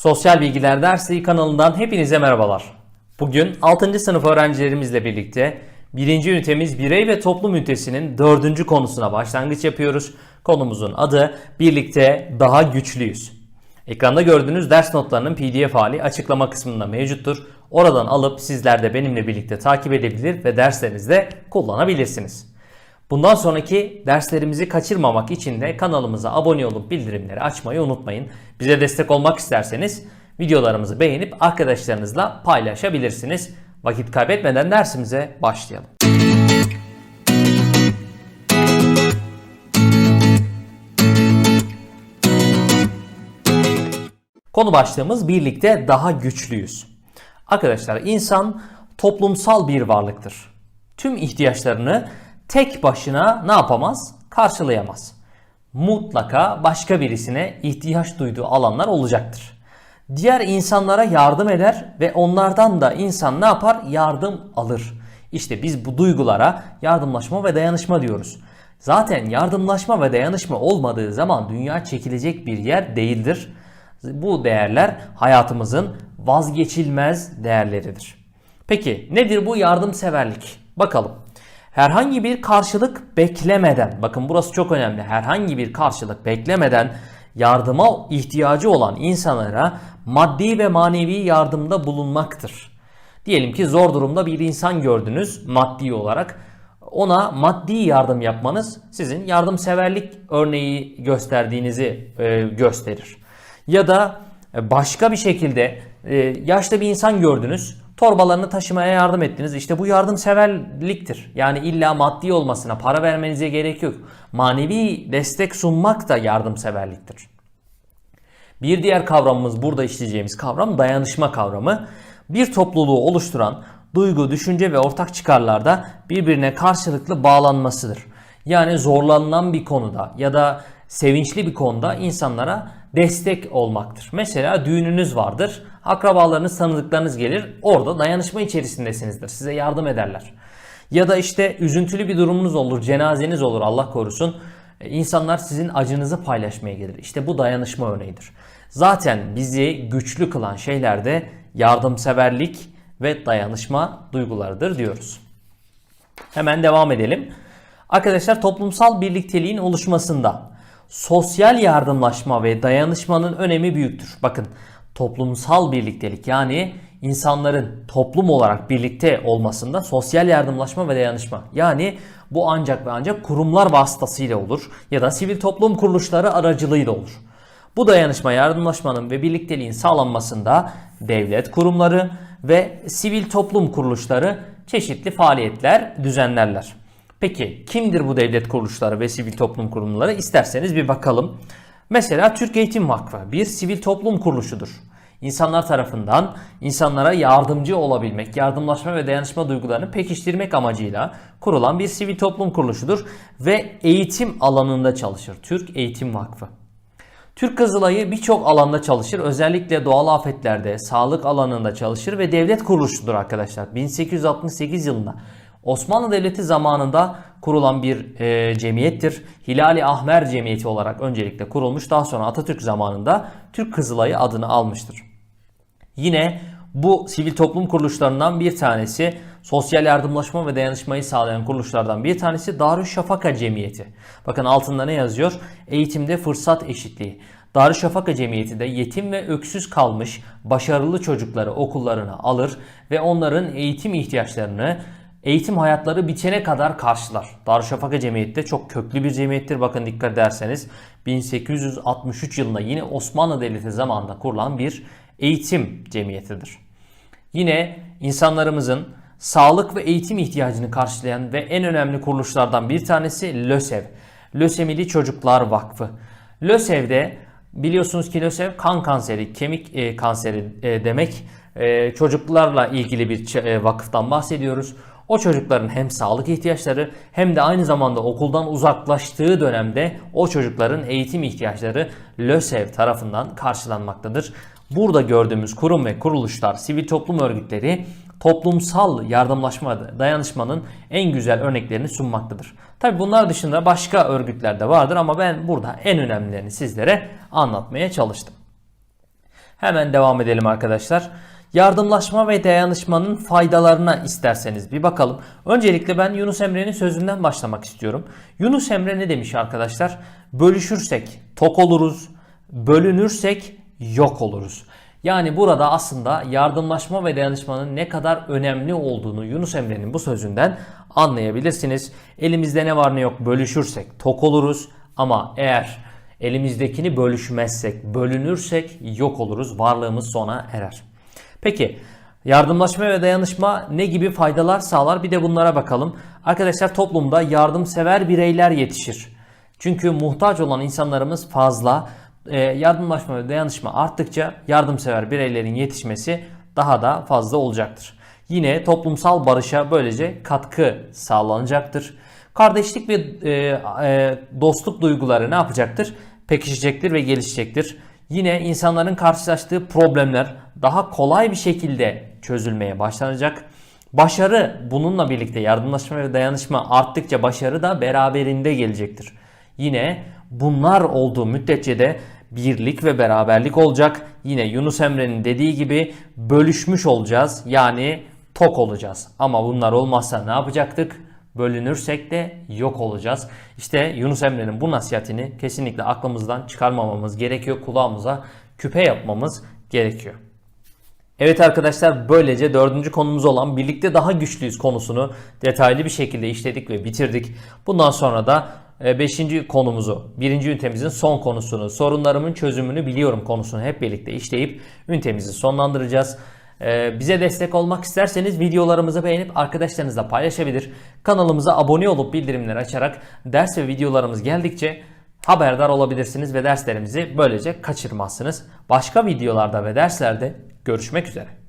Sosyal Bilgiler Dersi kanalından hepinize merhabalar. Bugün 6. sınıf öğrencilerimizle birlikte 1. ünitemiz birey ve toplum ünitesinin 4. konusuna başlangıç yapıyoruz. Konumuzun adı Birlikte Daha Güçlüyüz. Ekranda gördüğünüz ders notlarının pdf hali açıklama kısmında mevcuttur. Oradan alıp sizler de benimle birlikte takip edebilir ve derslerinizde kullanabilirsiniz. Bundan sonraki derslerimizi kaçırmamak için de kanalımıza abone olup bildirimleri açmayı unutmayın. Bize destek olmak isterseniz videolarımızı beğenip arkadaşlarınızla paylaşabilirsiniz. Vakit kaybetmeden dersimize başlayalım. Konu başlığımız birlikte daha güçlüyüz. Arkadaşlar insan toplumsal bir varlıktır. Tüm ihtiyaçlarını tek başına ne yapamaz? Karşılayamaz. Mutlaka başka birisine ihtiyaç duyduğu alanlar olacaktır. Diğer insanlara yardım eder ve onlardan da insan ne yapar? Yardım alır. İşte biz bu duygulara yardımlaşma ve dayanışma diyoruz. Zaten yardımlaşma ve dayanışma olmadığı zaman dünya çekilecek bir yer değildir. Bu değerler hayatımızın vazgeçilmez değerleridir. Peki nedir bu yardımseverlik? Bakalım. Herhangi bir karşılık beklemeden, bakın burası çok önemli. Herhangi bir karşılık beklemeden yardıma ihtiyacı olan insanlara maddi ve manevi yardımda bulunmaktır. Diyelim ki zor durumda bir insan gördünüz maddi olarak. Ona maddi yardım yapmanız sizin yardımseverlik örneği gösterdiğinizi e, gösterir. Ya da başka bir şekilde e, yaşlı bir insan gördünüz, torbalarını taşımaya yardım ettiniz. İşte bu yardımseverliktir. Yani illa maddi olmasına para vermenize gerek yok. Manevi destek sunmak da yardımseverliktir. Bir diğer kavramımız burada işleyeceğimiz kavram dayanışma kavramı. Bir topluluğu oluşturan duygu, düşünce ve ortak çıkarlarda birbirine karşılıklı bağlanmasıdır. Yani zorlanılan bir konuda ya da sevinçli bir konuda insanlara destek olmaktır. Mesela düğününüz vardır. Akrabalarınız, tanıdıklarınız gelir. Orada dayanışma içerisindesinizdir. Size yardım ederler. Ya da işte üzüntülü bir durumunuz olur, cenazeniz olur Allah korusun. E, İnsanlar sizin acınızı paylaşmaya gelir. İşte bu dayanışma örneğidir. Zaten bizi güçlü kılan şeyler de yardımseverlik ve dayanışma duygularıdır diyoruz. Hemen devam edelim. Arkadaşlar toplumsal birlikteliğin oluşmasında sosyal yardımlaşma ve dayanışmanın önemi büyüktür. Bakın toplumsal birliktelik yani insanların toplum olarak birlikte olmasında sosyal yardımlaşma ve dayanışma. Yani bu ancak ve ancak kurumlar vasıtasıyla olur ya da sivil toplum kuruluşları aracılığıyla olur. Bu dayanışma, yardımlaşmanın ve birlikteliğin sağlanmasında devlet kurumları ve sivil toplum kuruluşları çeşitli faaliyetler düzenlerler. Peki kimdir bu devlet kuruluşları ve sivil toplum kurumları? İsterseniz bir bakalım. Mesela Türk Eğitim Vakfı bir sivil toplum kuruluşudur. İnsanlar tarafından insanlara yardımcı olabilmek, yardımlaşma ve dayanışma duygularını pekiştirmek amacıyla kurulan bir sivil toplum kuruluşudur ve eğitim alanında çalışır. Türk Eğitim Vakfı. Türk Kızılayı birçok alanda çalışır. Özellikle doğal afetlerde, sağlık alanında çalışır ve devlet kuruluşudur arkadaşlar. 1868 yılında Osmanlı Devleti zamanında kurulan bir e, cemiyettir. Hilali Ahmer Cemiyeti olarak öncelikle kurulmuş. Daha sonra Atatürk zamanında Türk Kızılayı adını almıştır. Yine bu sivil toplum kuruluşlarından bir tanesi sosyal yardımlaşma ve dayanışmayı sağlayan kuruluşlardan bir tanesi Darüşşafaka Cemiyeti. Bakın altında ne yazıyor? Eğitimde fırsat eşitliği. Darüşşafaka Cemiyeti de yetim ve öksüz kalmış başarılı çocukları okullarına alır ve onların eğitim ihtiyaçlarını eğitim hayatları bitene kadar karşılar. Darüşşafaka Cemiyeti de çok köklü bir cemiyettir. Bakın dikkat ederseniz 1863 yılında yine Osmanlı Devleti zamanında kurulan bir eğitim cemiyetidir. Yine insanlarımızın sağlık ve eğitim ihtiyacını karşılayan ve en önemli kuruluşlardan bir tanesi LÖSEV. Lösemili Çocuklar Vakfı. LÖSEV'de biliyorsunuz ki LÖSEV kan kanseri, kemik e, kanseri e, demek. E, çocuklarla ilgili bir e, vakıftan bahsediyoruz. O çocukların hem sağlık ihtiyaçları hem de aynı zamanda okuldan uzaklaştığı dönemde o çocukların eğitim ihtiyaçları LÖSEV tarafından karşılanmaktadır. Burada gördüğümüz kurum ve kuruluşlar, sivil toplum örgütleri toplumsal yardımlaşma, dayanışmanın en güzel örneklerini sunmaktadır. Tabi bunlar dışında başka örgütler de vardır ama ben burada en önemlilerini sizlere anlatmaya çalıştım. Hemen devam edelim arkadaşlar. Yardımlaşma ve dayanışmanın faydalarına isterseniz bir bakalım. Öncelikle ben Yunus Emre'nin sözünden başlamak istiyorum. Yunus Emre ne demiş arkadaşlar? Bölüşürsek tok oluruz, bölünürsek yok oluruz. Yani burada aslında yardımlaşma ve dayanışmanın ne kadar önemli olduğunu Yunus Emre'nin bu sözünden anlayabilirsiniz. Elimizde ne var ne yok bölüşürsek tok oluruz ama eğer elimizdekini bölüşmezsek, bölünürsek yok oluruz. Varlığımız sona erer. Peki yardımlaşma ve dayanışma ne gibi faydalar sağlar? Bir de bunlara bakalım. Arkadaşlar toplumda yardımsever bireyler yetişir. Çünkü muhtaç olan insanlarımız fazla. Ee, yardımlaşma ve dayanışma arttıkça yardımsever bireylerin yetişmesi daha da fazla olacaktır. Yine toplumsal barışa böylece katkı sağlanacaktır. Kardeşlik ve e, e, dostluk duyguları ne yapacaktır? Pekişecektir ve gelişecektir. Yine insanların karşılaştığı problemler daha kolay bir şekilde çözülmeye başlanacak. Başarı bununla birlikte yardımlaşma ve dayanışma arttıkça başarı da beraberinde gelecektir. Yine bunlar olduğu müddetçe de birlik ve beraberlik olacak. Yine Yunus Emre'nin dediği gibi bölüşmüş olacağız. Yani tok olacağız. Ama bunlar olmazsa ne yapacaktık? Bölünürsek de yok olacağız. İşte Yunus Emre'nin bu nasihatini kesinlikle aklımızdan çıkarmamamız gerekiyor. Kulağımıza küpe yapmamız gerekiyor. Evet arkadaşlar böylece dördüncü konumuz olan birlikte daha güçlüyüz konusunu detaylı bir şekilde işledik ve bitirdik. Bundan sonra da e, beşinci konumuzu, birinci ünitemizin son konusunu, sorunlarımın çözümünü biliyorum konusunu hep birlikte işleyip ünitemizi sonlandıracağız. Ee, Bize destek olmak isterseniz videolarımızı beğenip arkadaşlarınızla paylaşabilir. Kanalımıza abone olup bildirimleri açarak ders ve videolarımız geldikçe haberdar olabilirsiniz ve derslerimizi böylece kaçırmazsınız. Başka videolarda ve derslerde görüşmek üzere.